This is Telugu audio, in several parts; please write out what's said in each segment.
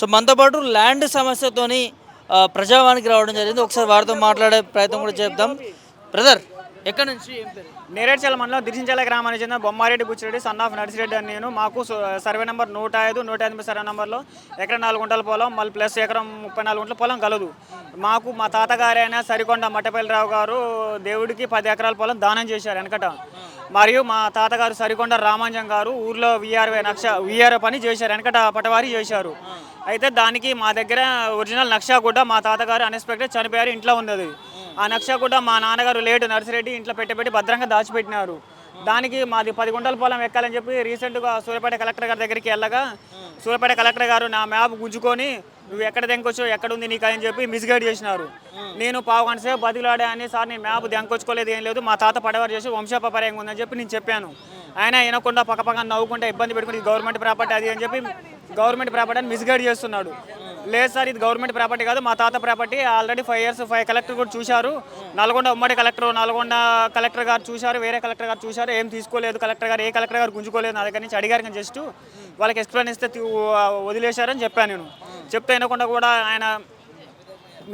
సో మనతో పాటు ల్యాండ్ సమస్యతోని ప్రజావానికి రావడం జరిగింది. ఒకసారి వారితో మాట్లాడే ప్రయత్నం కూడా చేద్దాం. బ్రదర్ ఎక్కడి నుంచి? నేరేడ్చల మండలం దిర్శించాల గ్రామానికి చెందిన బొమ్మారెడ్డి బుచ్చిరెడ్డి సన్ ఆఫ్ నర్సిరెడ్డి అని నేను. మాకు సర్వే నెంబర్ నూట ఐదు నూట ఎనిమిది సర్వే నెంబర్లో ఎకరం నాలుగు గుంటల పొలం మళ్ళీ ప్లస్ ఎకరం ముప్పై నాలుగు గుంటల పొలం కలదు. మాకు మా తాతగారైన సరికొండ మట్టపల్లిరావు గారు దేవుడికి పది ఎకరాల పొలం దానం చేశారు వెనకట. మరియు మా తాతగారు సరికొండ రామాంజం గారు ఊర్లో విఆర్వే నక్ష విఆర్ పని చేశారు. వెనకట పటవారి చేశారు. అయితే దానికి మా దగ్గర ఒరిజినల్ నక్షా కూడా మా తాతగారు అన్ఎక్స్పెక్టెడ్ చనిపోయారు ఇంట్లో ఉన్నది. ఆ నక్షా కూడా మా నాన్నగారు లేటు నర్సిరెడ్డి ఇంట్లో పెట్టబెట్టి భద్రంగా దాచిపెట్టినారు. దానికి మాది పది గుంటల పొలం ఎక్కాలని చెప్పి రీసెంట్గా సూర్యాపేట కలెక్టర్ గారి దగ్గరికి వెళ్ళగా సూర్యాపేట కలెక్టర్ గారు నా మ్యాప్ గుంజుకొని నువ్వు ఎక్కడ దెంకొచ్చావు ఎక్కడ ఉంది నీకు అని చెప్పి మిస్గైడ్ చేసినారు. నేను పావు గంట సేపు బతిలాడే అని సార్ నేను మ్యాప్ దెంకొచ్చుకోలేదు ఏం లేదు. మా తాత పడవారు చేసి వంశపరంగా ఉందని చెప్పి నేను చెప్పాను. ఆయన వినకుండా పక్క పక్కన నవ్వుకుంటే ఇబ్బంది పెట్టుకుని గవర్నమెంట్ ప్రాపర్టీ అది అని చెప్పి గవర్నమెంట్ ప్రాపర్టీ అని మిస్గైడ్ చేస్తున్నాడు. లేదు సార్ ఇది గవర్నమెంట్ ప్రాపర్టీ కాదు మా తాత property. Already five years five collector కూడా చూశారు. నల్గొండ ఉమ్మడి కలెక్టర్ నల్గొండ కలెక్టర్ గారు చూశారు వేరే కలెక్టర్ గారు చూశారు ఏం తీసుకోలేదు. కలెక్టర్ గారు ఏ కలెక్టర్ గారు గుంజుకోలేదు నా దగ్గర నుంచి అడిగారు కానీ జస్ట్ వాళ్ళకి ఎక్స్ప్లెయిన్ ఇస్తే వదిలేశారని చెప్పాను నేను. చెప్తే వినకుండా కూడా ఆయన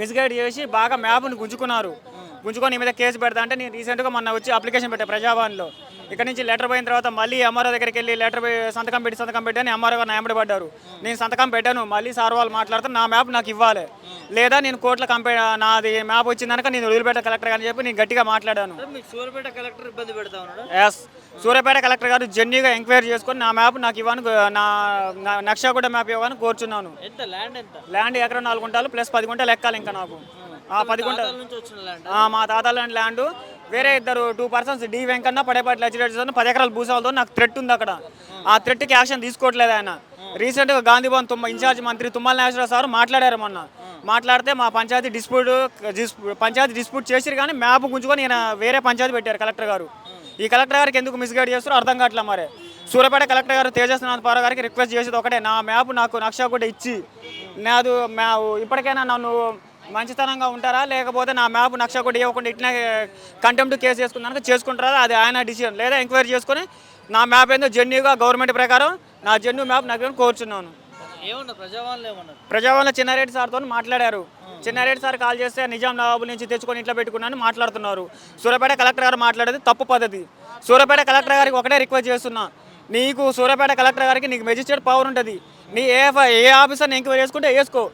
మిస్గైడ్ చేసి బాగా మ్యాప్ని గుంజుకున్నారు. గుంజుకొని మీద కేసు పెడతా అంటే నేను రీసెంట్గా మొన్న వచ్చి అప్లికేషన్ పెట్టా ప్రజాభవన్లో. ఇక్కడ నుంచి లెటర్ పోయిన తర్వాత మళ్ళీ ఎంఆర్ఓ దగ్గరికి వెళ్ళి లెటర్ పోయి సంతకం పెట్టి సంతకం పెట్టని ఎంఆర్ఓ గారు నాయమడి పడ్డారు నేను సంతకం పెట్టాను మళ్ళీ సార్ వాళ్ళు మాట్లాడితే నా మ్యాప్ నాకు ఇవ్వాలి. లేదా నేను కోర్టులో కంపే నాది మ్యాప్ వచ్చిందనక నేను వదిలిపెట్ట కలెక్టర్ అని చెప్పి నేను గట్టిగా మాట్లాడాను. సూర్యపేట కలెక్టర్ ఇబ్బంది ఎస్. సూర్యాపేట కలెక్టర్ గారు జెన్యుగా ఎంక్వైరీ చేసుకొని నా మ్యాప్ నాకు ఇవ్వను నా నా నక్షా కూడా మ్యాప్ ఇవ్వని కోరుచున్నాను. ల్యాండ్ ఎకరం నాలుగు గుంటలు ప్లస్ పది గుంటలు ఎక్కాలి ఇంకా నాకు. ఆ పది గుంటలు ఆ, మా తాతల ల్యాండ్. వేరే ఇద్దరు two persons D Venkanna Padepati Lachireddy పది ఎకరాల భూసాలతో నాకు థ్రెట్ ఉంది అక్కడ. ఆ థ్రెట్కి యాక్షన్ తీసుకోవట్లేదు ఆయన. రీసెంట్గా గాంధీభవన్ తుమ్మ ఇన్ఛార్జ్ మంత్రి తుమ్మల నాగేశ్వరరావు సార్ మాట్లాడారు మొన్న. మాట్లాడితే మా పంచాయతీ డిస్ప్యూట్ పంచాయతీ డిస్ప్యూట్ చేసిరు కానీ మ్యాప్ గుంజుకొని ఈయన వేరే పంచాయతీ పెట్టారు కలెక్టర్ గారు. ఈ కలెక్టర్ గారికి ఎందుకు మిస్గైడ్ చేస్తారో అర్థం కావట్లే మరి? సూర్యాపేట కలెక్టర్ గారు తేజస్నాథ్ పారా గారికి రిక్వెస్ట్ చేసేది ఒకటే. నా మ్యాప్ నాకు నక్షా కూడా ఇచ్చి నాదు మ్యా ఇప్పటికైనా నన్ను మంచితనంగా ఉంటారా? లేకపోతే నా మ్యాప్ నక్ష కూడా ఇవ్వకుండా ఇట్లా కంటెంప్ట్ కేసు చేసుకున్నాక చేసుకుంటారా? అది ఆయన డిసిజన్ లేదా ఎంక్వైరీ చేసుకొని నా మ్యాప్ ఏందో జెన్యుగా గవర్నమెంట్ ప్రకారం నా జెన్యు మ్యాప్ నాకు కోరుచున్నాను. ప్రజావాళ్ళు చిన్నారెడ్డి సార్తో మాట్లాడారు. చిన్నారెడ్డి సార్ కాల్ చేస్తే నిజాం నవాబు నుంచి తెచ్చుకొని ఇంట్లో పెట్టుకున్నాను మాట్లాడుతున్నారు. సూర్యాపేట కలెక్టర్ గారు మాట్లాడేది తప్పు పద్ధతి. సూర్యాపేట కలెక్టర్ గారికి ఒకటే రిక్వెస్ట్ చేస్తున్నా. నీకు సూర్యాపేట కలెక్టర్ గారికి నీకు మెజిస్ట్రేట్ పవర్ ఉంటుంది. నీ ఏ ఏ ఆఫీసర్ని ఎంక్వైరీ చేసుకుంటే వేసుకో.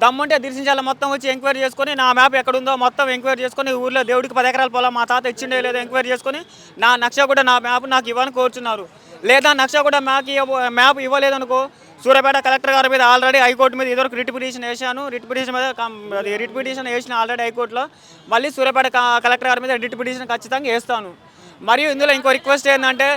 దమ్ముంటే దిర్శించాలి. మొత్తం వచ్చి ఎంక్వైరీ చేసుకొని నా మ్యాప్ ఎక్కడుందో మొత్తం ఎంక్వైరీ చేసుకొని ఊర్లో దేవుడికి పది ఎకరాల పొలం మా తాత ఇచ్చిండే లేదో ఎంక్వైరీ చేసుకొని నా నక్ష కూడా నా మ్యాప్ నాకు ఇవ్వని కోరుచున్నారు. లేదా నక్ష కూడా మ్యాప్ ఇవ్వ మ్యాప్ ఇవ్వలేదనుకో సూర్యాపేట కలెక్టర్ గారి మీద ఆల్రెడీ హైకోర్టు మీద ఇదివరకు రిట్ పిటిషన్ వేసాను రిట్ పిటిషన్ మీద రిట్ పిటిషన్ వేసిన ఆల్రెడీ హైకోర్టులో మళ్ళీ సూర్యాపేట కలెక్టర్ గారి మీద రిట్ పిటిషన్ ఖచ్చితంగా వేస్తాను. మరియు ఇందులో ఇంకో రిక్వెస్ట్ ఏంటంటే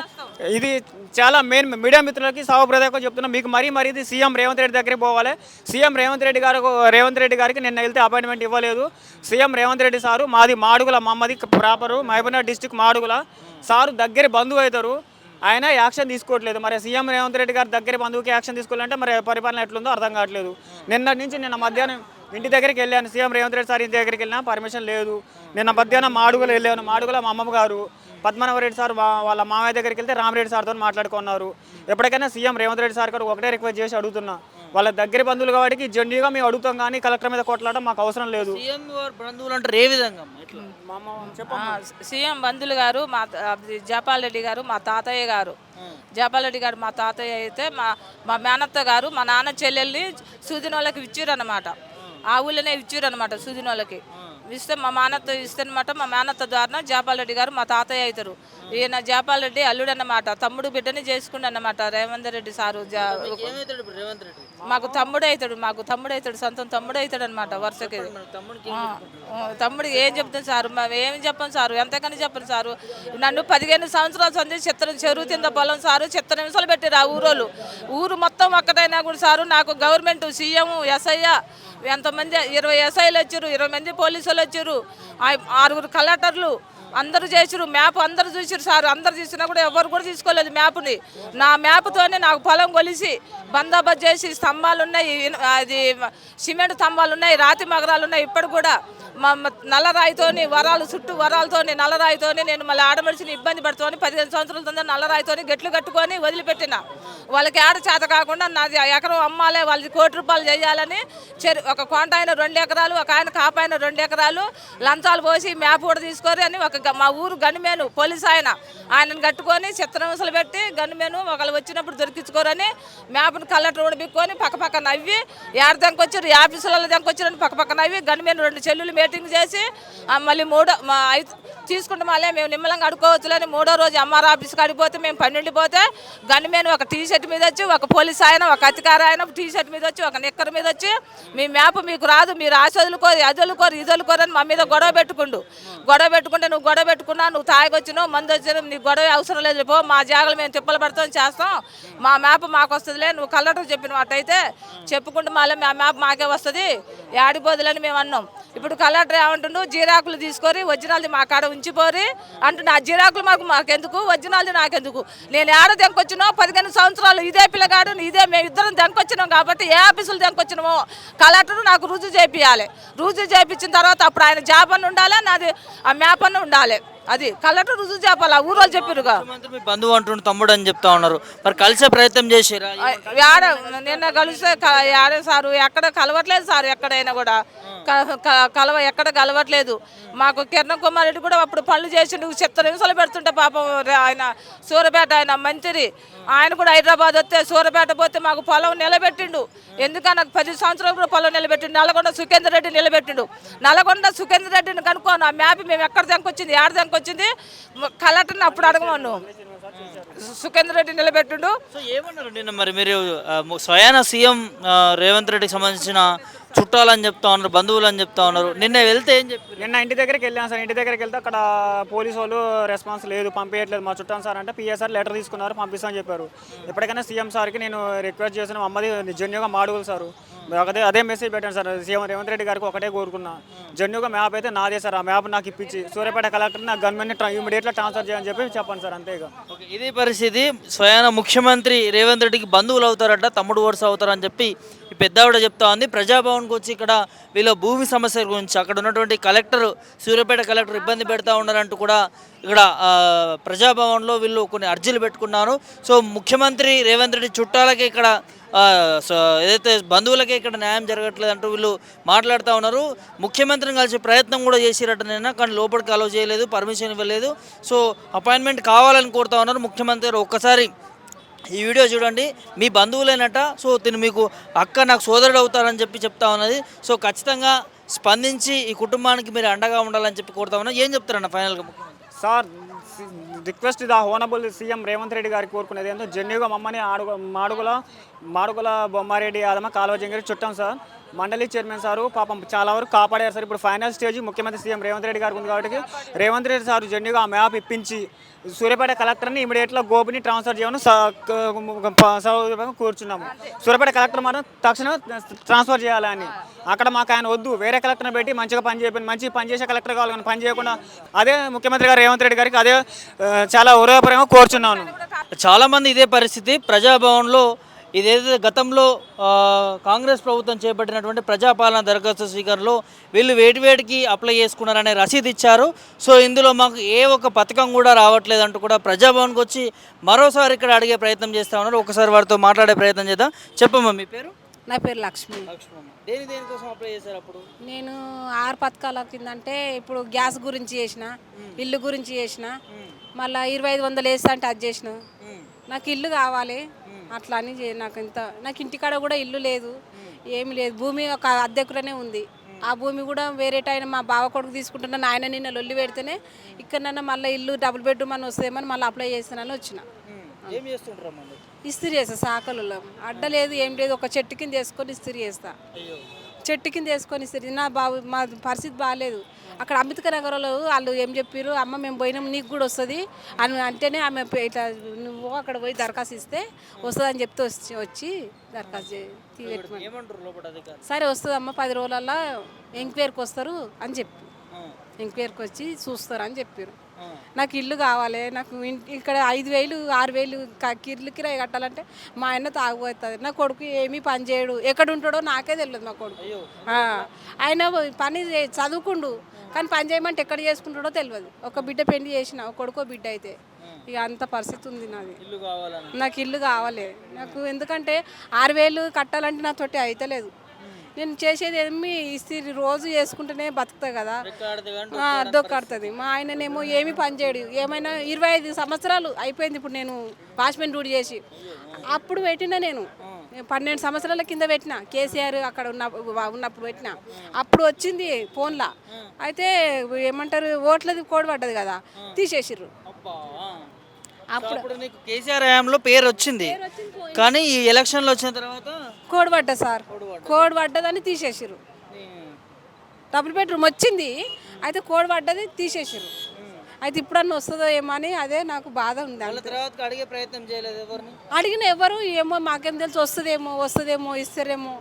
ఇది చాలా మెయిన్ మీడియా మిత్రులకి సాగుప్రదాయకు చెప్తున్నా. మీకు మరీ మరీ ఇది సీఎం రేవంత్ రెడ్డి దగ్గరికి పోవాలి. సీఎం రేవంత్ రెడ్డి గారు రేవంత్ రెడ్డి గారికి నిన్న వెళ్తే అపాయింట్మెంట్ ఇవ్వలేదు. సీఎం రేవంత్ రెడ్డి సారు మాది మాడుగుల మమ్మది proper Mahabubnagar district Madugula. Sir దగ్గర బంధువు అవుతారు. ఆయన యాక్షన్ తీసుకోవట్లేదు. మరి సీఎం రేవంత్ రెడ్డి గారి దగ్గర బంధువుకి యాక్షన్ తీసుకోవాలంటే మరి పరిపాలన ఎట్లుందో అర్థం కావట్లేదు. నిన్న నుంచి నిన్న మధ్యాహ్నం ఇంటి దగ్గరికి వెళ్ళాను. సీఎం రేవంత్ రెడ్డి సార్ ఇంటి దగ్గరికి వెళ్ళినా పర్మిషన్ లేదు. నిన్న మధ్యాహ్నం మాడుగులు వెళ్ళాను. మాడుగుల మా అమ్మమ్మ గారు పద్మనాభరెడ్డి సార్ వాళ్ళ మామయ్య దగ్గరికి వెళ్తే రామరెడ్డి సార్తో మాట్లాడుకున్నారు ఎప్పటికైనా సీఎం రేవంత్ రెడ్డి సార్ గారు ఒకటే రిక్వెస్ట్ చేసి అడుగుతున్నా. వాళ్ళ దగ్గర బంధువులు కాబట్టి జెండీగా మేము అడుగుతాం కానీ కలెక్టర్ మీద కొట్లాడడం మాకు అవసరం లేదు. బంధువులు అంటారు ఏ విధంగా సీఎం బంధులు గారు మా జపాల్ రెడ్డి గారు మా తాతయ్య గారు. జపాల్ రెడ్డి గారు మా తాతయ్య అయితే మా మా మేనత్త గారు మా నాన్న చెల్లెల్ని సూదిన వాళ్ళకి ఇచ్చిరన్నమాట. ఆ ఊళ్ళోనే అనమాట సూదిన వాళ్ళకి ఇస్తే మా మేనత్త ఇస్తే అనమాట మా మేనత్త ద్వారా జపాల్ రెడ్డి గారు మా తాతయ్య అవుతారు. ఈయన జపాల్ రెడ్డి అల్లుడు అన్నమాట తమ్ముడు బిడ్డని చేసుకుండు అన్నమాట రేవంత్ రెడ్డి సారు మాకు తమ్ముడు అవుతాడు మాకు తమ్ముడు అవుతాడు సొంతం తమ్ముడు అవుతాడు అనమాట వరుసకి తమ్ముడు ఏం చెప్తాను సారు ఏం చెప్పాం సారు ఎంతకని చెప్పను సారు. నన్ను పదిహేను సంవత్సరాల సంది చిత్రం చెరువు తింద పొలం సారు చిత్త నిమిషాలు పెట్టారు ఆ ఊరోళ్ళు ఊరు మొత్తం ఒక్కటైనా కూడా సారు నాకు గవర్నమెంట్ సీఎం ఎస్ఐ ఎంతమంది ఇరవై ఎస్ఐలు వచ్చారు ఇరవై మంది పోలీసులు వచ్చారు ఆరుగురు కలెక్టర్లు అందరూ చేసిరు మ్యాప్ అందరూ చూసిరు సార్. అందరు చూసినా కూడా ఎవరు కూడా తీసుకోలేదు మ్యాప్ని. నా మ్యాప్తోనే నాకు పొలం కొలిసి బందోబస్తు చేసి స్తంభాలు ఉన్నాయి అది సిమెంట్ స్తంభాలు ఉన్నాయి రాతి మగరాలు ఉన్నాయి. ఇప్పుడు కూడా మా నల్లరాయితోని వరాలు చుట్టూ వరాలతోని నల్లరాయితోని నేను మళ్ళీ ఆడమనిషిని ఇబ్బంది పడుతోని పదిహేను సంవత్సరాల తొందర నల్లరాయితోని గట్లు కట్టుకొని వదిలిపెట్టిన. వాళ్ళకి ఆడ చేత కాకుండా నాది ఎకరం అమ్మాలే వాళ్ళది కోటి రూపాయలు చేయాలని చెరు ఒక కొంట ఆయన రెండు ఎకరాలు ఒక ఆయన కాపాయన రెండు ఎకరాలు లంచాలు పోసి మ్యాప్ కూడా తీసుకొని అని ఒక మా ఊరు గనిమేను పోలీస్ ఆయన. ఆయనను కట్టుకొని చిత్రహింసలు పెట్టి గనిమేను ఒకళ్ళు వచ్చినప్పుడు దొరికించుకోరని మ్యాప్ను కలెక్టర్ కూడా బిక్కొని పక్క పక్క నవ్వి ఏడు ఆఫీసుల ఆఫీసులలో వచ్చారని పక్క పక్క నవ్వి గనిమేను రెండు చెల్లులు మీటింగ్ చేసి మళ్ళీ మూడో మా ఐదు తీసుకుంటే మళ్ళీ మేము నిమ్మలంగా అడుకోవచ్చులని మూడో రోజు ఎంఆర్ ఆఫీస్కి అడిగిపోతే మేము పన్నెండిపోతే పోతే ఒక టీ షర్ట్ మీద వచ్చి ఒక పోలీస్ ఆయన ఒక అధికారి ఆయన టీ షర్ట్ మీద వచ్చి ఒక నిక్కర్ మీద వచ్చి మీ మ్యాప్ మీకు రాదు మీరు ఆశ వదులుకోరు అది వదులుకోరు ఇది వదులుకోరు అని మా మీద గొడవ పెట్టుకుండు. గొడవ పెట్టుకుంటే నువ్వు గొడవ పెట్టుకున్నా నువ్వు తాగొచ్చినావు మందు వచ్చినావు నీకు గొడవ అవసరం లేదు పో మా జాగలు మేము తిప్పలు పడతాం చేస్తాం. మా మ్యాప్ మాకు వస్తుందిలే నువ్వు కలెక్టర్ చెప్పిన అట్టయితే చెప్పుకుంటూ మళ్ళీ మా మ్యాప్ మాకే వస్తుంది. ఏడిపోదులని మేము అన్నాం. ఇప్పుడు కలెక్టర్ ఏమంటుండు జీరాకులు తీసుకొని వజ్రాలది మా కాడ ఉంచిపోరి అంటుండు. ఆ జీరాకులు మాకు మాకెందుకు? వజ్రాలది నాకెందుకు? నేను ఏడ దెంకొచ్చినో పదిహేను సంవత్సరాలు ఇదే పిల్లగాడు ఇదే మేము ఇద్దరం దెంకొచ్చినాం కాబట్టి ఏ ఆఫీసులు దెంకొచ్చినామో కలెక్టర్ నాకు రుజువు చేపియాలి. రుజువు చేపించిన తర్వాత అప్పుడు ఆయన జాబ్ అని ఉండాలి? నాది ఆ మ్యాప్ అని ఉండాలి. Vale, అది కలెక్టర్ రుజువు చేపాలి ఆ ఊరోళ్ళు చెప్పిరుగా. ముఖ్యమంత్రి మీ బంధువు అంటుండు తమ్ముడు అని చెప్తా ఉన్నారు. మరి కలిసే ప్రయత్నం చేసిరా? ఆడ నిన్న కలిస్తే క- ఆడ సారు ఎక్కడ కలవట్లేదు సార్ ఎక్కడైనా కూడా. క- క- కలవ ఎక్కడ కలవట్లేదు. మాకు కిరణ్ కుమార్ రెడ్డి కూడా అప్పుడు పనులు చేసిండు చిత్త నిమిషాలు పెడుతుంటే పాపం రే- ఆయన సూరపేట ఆయన మంత్రి. ఆయన కూడా హైదరాబాద్ వస్తే సూరపేట పోతే మాకు పొలం నిలబెట్టిండు. ఎందుకని నాకు పది సంవత్సరాలు కూడా పొలం నిలబెట్టిండు. నల్గొండ సుఖేందర్ రెడ్డి నిలబెట్టిండు. నల్గొండ సుఖేందర్ రెడ్డిని కనుక్కోను. ఆ మ్యాప్ మేము ఎక్కడ దెంకొచ్చింది? ఏడ దెంకొచ్చింది కలెక్టర్ని అప్పుడు అడగమను. సుఖేందర్ రెడ్డి నిలబెట్టిండు. సో ఏమన్నారు నిన్న మరి మీరు స్వయాన సీఎం రేవంత్ రెడ్డికి సంబంధించిన చుట్టాలని చెప్తా ఉన్నారు బంధువులు అని చెప్తా ఉన్నారు. నిన్న వెళ్తే ఏం చెప్పారు? నిన్న ఇంటి దగ్గరికి వెళ్ళాను సార్. ఇంటి దగ్గరికి వెళ్తే అక్కడ పోలీసు వాళ్ళు రెస్పాన్స్ లేదు పంపించట్లేదు మా చుట్టాను సార్ అంటే పిఎస్ఆర్ లెటర్ తీసుకున్నారు పంపిస్తామని చెప్పారు. ఎప్పటికైనా సీఎం సార్కి నేను రిక్వెస్ట్ చేసిన అమ్మది జెన్యుగా మాడుగులు సార్. అదే అదే మెసేజ్ పెట్టాను సార్. సీఎం రేవంత్ రెడ్డి గారికి ఒకటే కోరుకున్నా. జెన్యుగా మ్యాప్ అయితే నాదే సార్. ఆ మ్యాప్ నాకు ఇప్పించి సూర్యాపేట కలెక్టర్ నా గవర్నమెంట్ ఇమీడియట్గా ట్రాన్స్ఫర్ చేయని చెప్పి చెప్పండి సార్ అంతేగా ఇదే ఇది పరిస్థితి. స్వయాన ముఖ్యమంత్రి రేవంత్ రెడ్డికి బంధువులు అవుతారట తమ్ముడు వరుస అవుతారని చెప్పి పెద్దావిడ చెప్తా ఉంది. ప్రజాభవన్కి వచ్చి ఇక్కడ వీళ్ళ భూమి సమస్య గురించి అక్కడ ఉన్నటువంటి కలెక్టర్ సూర్యాపేట కలెక్టర్ ఇబ్బంది పెడతా ఉన్నారంటూ కూడా ఇక్కడ ప్రజాభవన్లో వీళ్ళు కొన్ని అర్జీలు పెట్టుకున్నారు. సో ముఖ్యమంత్రి రేవంత్ రెడ్డి చుట్టాలకి ఇక్కడ ఏదైతే బంధువులకే ఇక్కడ న్యాయం జరగట్లేదు అంటూ వీళ్ళు మాట్లాడుతూ ఉన్నారు. ముఖ్యమంత్రిని కలిసి ప్రయత్నం కూడా చేసిరట నిన్న కానీ లోపలికి అలౌ చేయలేదు పర్మిషన్ ఇవ్వలేదు. సో అపాయింట్మెంట్ కావాలని కోరుతా ఉన్నారు ముఖ్యమంత్రి ఒక్కసారి ఈ వీడియో చూడండి. మీ బంధువులేనట సో తిను మీకు అక్క నాకు సోదరుడు అవుతారని చెప్పి చెప్తా ఉన్నది. సో ఖచ్చితంగా స్పందించి ఈ కుటుంబానికి మీరు అండగా ఉండాలని చెప్పి కోరుతా ఉన్నా. ఏం చెప్తారన్న ఫైనల్గా సార్ రిక్వెస్ట్ ఇది హోనబుల్ సీఎం రేవంత్ రెడ్డి గారికి కోరుకునేది ఏంటో జెన్యుగా మమ్మని ఆడుగు మాడుగుల మాడుగుల బొమ్మారెడ్డి ఆదమ కాలువ జంగిరి చుట్టాం సార్. మండలి చైర్మన్ సారు పాపం చాలా వరకు కాపాడారు సార్. ఇప్పుడు ఫైనల్ స్టేజ్ ముఖ్యమంత్రి సీఎం రేవంత్ రెడ్డి గారు ఉంది కాబట్టి రేవంత్ రెడ్డి సార్ జెన్యుగా ఆ మ్యాప్ ఇప్పించి సూర్యాపేట కలెక్టర్ని ఇమీడియట్లో గోపిని ట్రాన్స్ఫర్ చేయమని స- కూర్చున్నాము. సూర్యాపేట కలెక్టర్ మాత్రం తక్షణం ట్రాన్స్ఫర్ చేయాలని అక్కడ మాకు ఆయన వద్దు. వేరే కలెక్టర్ని పెట్టి మంచిగా పని చేయని మంచి పని చేసే కలెక్టర్ కావాలి కానీ పని చేయకుండా అదే ముఖ్యమంత్రి గారు రేవంత్ రెడ్డి గారికి అదే చాలా హృదయపరంగా కోరుచున్నాను. చాలామంది ఇదే పరిస్థితి. ప్రజాభవన్లో ఇదేదైతే గతంలో కాంగ్రెస్ ప్రభుత్వం చేపట్టినటువంటి ప్రజాపాలన దరఖాస్తు స్వీకరణలో వీళ్ళు వేటి వేటికి అప్లై చేసుకున్నారనే రసీదు ఇచ్చారు. సో ఇందులో మాకు ఏ ఒక్క పథకం కూడా రావట్లేదు అంటూ కూడా ప్రజాభవన్కి వచ్చి మరోసారి ఇక్కడ అడిగే ప్రయత్నం చేస్తా ఉన్నారు. ఒకసారి వారితో మాట్లాడే ప్రయత్నం చేద్దాం. చెప్పమ్మా మీ పేరు? నా పేరు లక్ష్మి. దేని దేనికోసం అప్లై చేశారు అప్పుడు? నేను ఆరు పథకాల కిందంటే ఇప్పుడు గ్యాస్ గురించి చేసిన ఇల్లు గురించి చేసిన మళ్ళీ ఇరవై ఐదు వందలు వేస్తా అంటే అది చేసిన. నాకు ఇల్లు కావాలి. అట్లా అని నాకు ఇంత నాకు ఇంటికాడ కూడా ఇల్లు లేదు ఏమి లేదు. భూమి ఒక అద్దెకులనే ఉంది. ఆ భూమి కూడా వేరే టైం మా బావ కొడుకు తీసుకుంటున్నా ఆయన నిన్న లొల్లి పెడితేనే ఇక్కడనన్నా మళ్ళీ ఇల్లు డబుల్ బెడ్రూమ్ అని వస్తేమని మళ్ళీ అప్లై చేస్తానని వచ్చిన? ఇస్త్రీ చేస్తా సాకలలో. అడ్డ లేదు ఏం లేదు. ఒక చెట్టు కింద వేసుకొని ఇస్త్రీ చేస్తా. చెట్టు కింద వేసుకొని ఇస్తారు నా బాబు మా పరిస్థితి బాగాలేదు అక్కడ అంబేద్కర్ నగర్లో వాళ్ళు ఏం చెప్పారు అమ్మ మేము పోయినాం నీకు కూడా వస్తుంది అని అంటేనే ఆమె ఇట్లా నువ్వు అక్కడ పోయి దరఖాస్తు ఇస్తే వస్తుంది అని చెప్తే వచ్చి వచ్చి దరఖాస్తు సరే వస్తుందమ్మా పది రోజులల్లో ఎంక్వైరీకి వస్తారు అని చెప్పి. ఎంక్వైరీకి వచ్చి చూస్తారు అని చెప్పారు. నాకు ఇల్లు కావాలి నాకు ఇక్కడ ఐదు వేలు ఆరు వేలు కిర్లు కిరాయి కట్టాలంటే మా ఆయన తాగుపోతుంది నా కొడుకు ఏమీ పని చేయడు. ఎక్కడ ఉంటాడో నాకే తెలియదు మా కొడుకు. ఆయన పని చదువుకుండు. కానీ పని చేయమంటే ఎక్కడ చేసుకుంటాడో తెలియదు ఒక బిడ్డ పెళ్ళి చేసిన ఒక కొడుకో బిడ్డ అయితే ఇక అంత పరిస్థితి ఉంది నాది. నాకు ఇల్లు కావాలి. నాకు ఎందుకంటే ఆరు వేలు కట్టాలంటే నాతోటి అయితలేదు. నేను చేసేది ఏమి ఇస్త్రీ రోజు చేసుకుంటేనే బతుకుతా కదా. దొక్కడుతుంది మా ఆయననేమో ఏమి పని చేయడు. ఏమైనా ఇరవై ఐదు సంవత్సరాలు అయిపోయింది ఇప్పుడు నేను వాచ్మెన్ డ్యూటీ చేసి. అప్పుడు పెట్టిన నేను. పన్నెండు సంవత్సరాల కింద పెట్టిన. కేసీఆర్ అక్కడ ఉన్న ఉన్నప్పుడు పెట్టిన. అప్పుడు వచ్చింది ఫోన్లో. అయితే ఏమంటారు ఓట్లది కోడ్ పడ్డది కదా తీసేసిర్రు. అప్పుడు నీకు కేసీఆర్ హయాంలో పేరు వచ్చింది. కానీ ఈ ఎలక్షన్లు వచ్చిన తర్వాత కోడ్ పడ్డది సార్. కోడ్ పడ్డదని తీసేసిర్రు. డబుల్ బెడ్రూమ్ వచ్చింది అయితే కోడ్ పడ్డది తీసేసిర్రు. అయితే ఇప్పుడన్నా వస్తుందో ఏమో అని అదే నాకు బాధ ఉంది తర్వాత అడిగే ప్రయత్నం చేయలేదు అడిగిన ఎవరు ఏమో మాకేం తెలుసు వస్తుందేమో వస్తుందేమో ఇస్తారేమో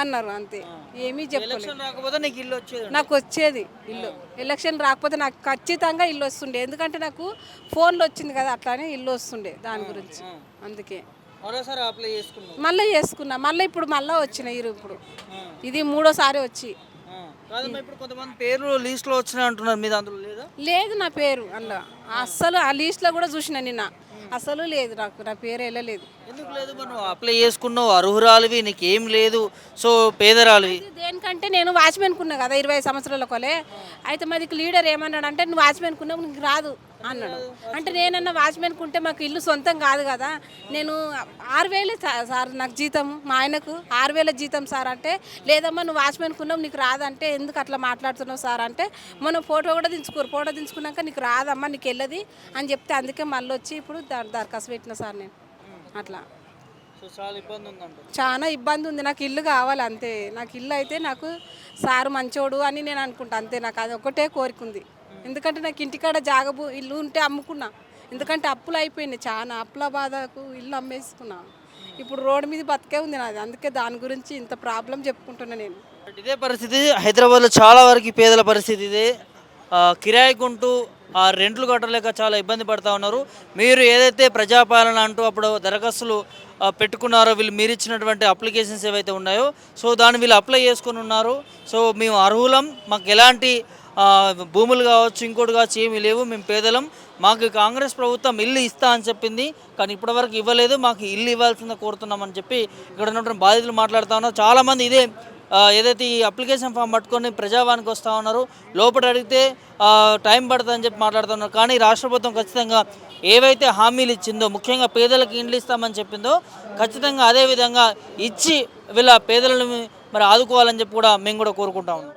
అన్నారు. అంతే. ఏమీ చెప్పలేదు. ఎలక్షన్ రాకపోతే నీకు ఇల్లు వచ్చేది నాకు వచ్చేది ఇల్లు. ఎలక్షన్ రాకపోతే నాకు ఖచ్చితంగా ఇల్లు వస్తుండే. ఎందుకంటే నాకు ఫోన్లో వచ్చింది కదా అట్లానే ఇల్లు వస్తుండే దాని గురించి. అందుకే. మరోసారి అప్లై చేసుకున్నావు? మళ్ళీ చేసుకున్నా. మళ్ళీ ఇప్పుడు మళ్ళీ వచ్చిన ఇరు ఇప్పుడు ఇది మూడోసారి వచ్చి. ఆ. కాదమ్మా ఇప్పుడు కొంతమంది పేర్లు లిస్ట్లో వచ్చినాయి అంటున్నారు. మీద అందులో లేదా? లేదు నా పేరు అందులో అస్సలు ఆ లీస్ట్లో కూడా చూసిన నిన్న. అసలు లేదు నాకు. నా పేరు వెళ్ళలేదు. ఎందుకు లేదు? మరి నువ్వు అప్లై చేసుకున్నావు అర్హురాలివి నీకేం లేదు. సో పేదరాలివి. ఇది దేనికంటే నేను వాచ్మెన్ కున్నా కదా ఇరవై సంవత్సరాల కొలే. అయితే మాది లీడర్ ఏమన్నాడు అంటే నువ్వు వాచ్మెన్ కున్నావు నీకు రాదు అన్నాడు. అంటే నేనన్నా వాచ్మెన్ కుంటే మాకు ఇల్లు సొంతం కాదు కదా. నేను ఆరు వేలే సార్ నాకు జీతం మా ఆయనకు ఆరు వేల జీతం సార్ అంటే లేదమ్మా నువ్వు వాచ్మెన్ కున్నావు నీకు రాదంటే ఎందుకు అట్లా మాట్లాడుతున్నావు సార్ అంటే మనం ఫోటో కూడా దించుకోరు. ఫోటో దించుకున్నాక నీకు రాదమ్మా నీకు వెళ్ళదు అని చెప్తే అందుకే మళ్ళీ వచ్చి ఇప్పుడు దరఖాస్తు పెట్టిన సార్ నేను. అట్లా. సో చాలా ఇబ్బంది ఉందంట. చాలా ఇబ్బంది ఉంది. నాకు ఇల్లు కావాలి అంతే. నాకు ఇల్లు అయితే నాకు సారు మంచోడు అని నేను అనుకుంటా. అంతే. నాకు అది ఒకటే కోరిక ఉంది. ఎందుకంటే నాకు ఇంటికాడ జాగబు ఇల్లు ఉంటే అమ్ముకున్నా. ఎందుకంటే అప్పులు అయిపోయినాయి. చాలా అప్పుల బాధకు ఇల్లు అమ్మేసుకున్నా. ఇప్పుడు రోడ్డు మీద బతికే ఉంది నాది. అందుకే దాని గురించి ఇంత ప్రాబ్లం చెప్పుకుంటున్నా నేను. ఇదే పరిస్థితి హైదరాబాద్లో చాలా వరకు పేదల పరిస్థితి ఇదే. కిరాయికుంటూ ఆ రెంట్లు కట్టలేక చాలా ఇబ్బంది పడతా ఉన్నారు. మీరు ఏదైతే ప్రజాపాలన అంటూ అప్పుడు దరఖాస్తులు పెట్టుకున్నారో వీళ్ళు మీరు ఇచ్చినటువంటి అప్లికేషన్స్ ఏవైతే ఉన్నాయో సో దాన్ని వీళ్ళు అప్లై చేసుకొని ఉన్నారు. సో మేము అర్హులం మాకు ఎలాంటి భూములు కావచ్చు ఇంకోటి కావచ్చు ఏమీ లేవు. మేము పేదలం మాకు కాంగ్రెస్ ప్రభుత్వం ఇల్లు ఇస్తా అని చెప్పింది. కానీ ఇప్పటివరకు ఇవ్వలేదు మాకు ఇల్లు ఇవ్వాల్సిందే కోరుతున్నామని చెప్పి ఇక్కడ ఉన్నటువంటి బాధితులు మాట్లాడుతూ ఉన్నారు. చాలామంది ఇదే ఏదైతే ఈ అప్లికేషన్ ఫామ్ పట్టుకొని ప్రజావానికి వస్తూ ఉన్నారు లోపల అడిగితే టైం పడుతుందని చెప్పి మాట్లాడుతున్నారు కానీ రాష్ట్ర ప్రభుత్వం ఖచ్చితంగా ఏవైతే హామీలు ఇచ్చిందో ముఖ్యంగా పేదలకు ఇండ్లు ఇస్తామని చెప్పిందో ఖచ్చితంగా అదే విధంగా ఇచ్చి వీళ్ళ పేదలను మరి ఆదుకోవాలని చెప్పి కూడా మేము కూడా కోరుకుంటా ఉన్నాం.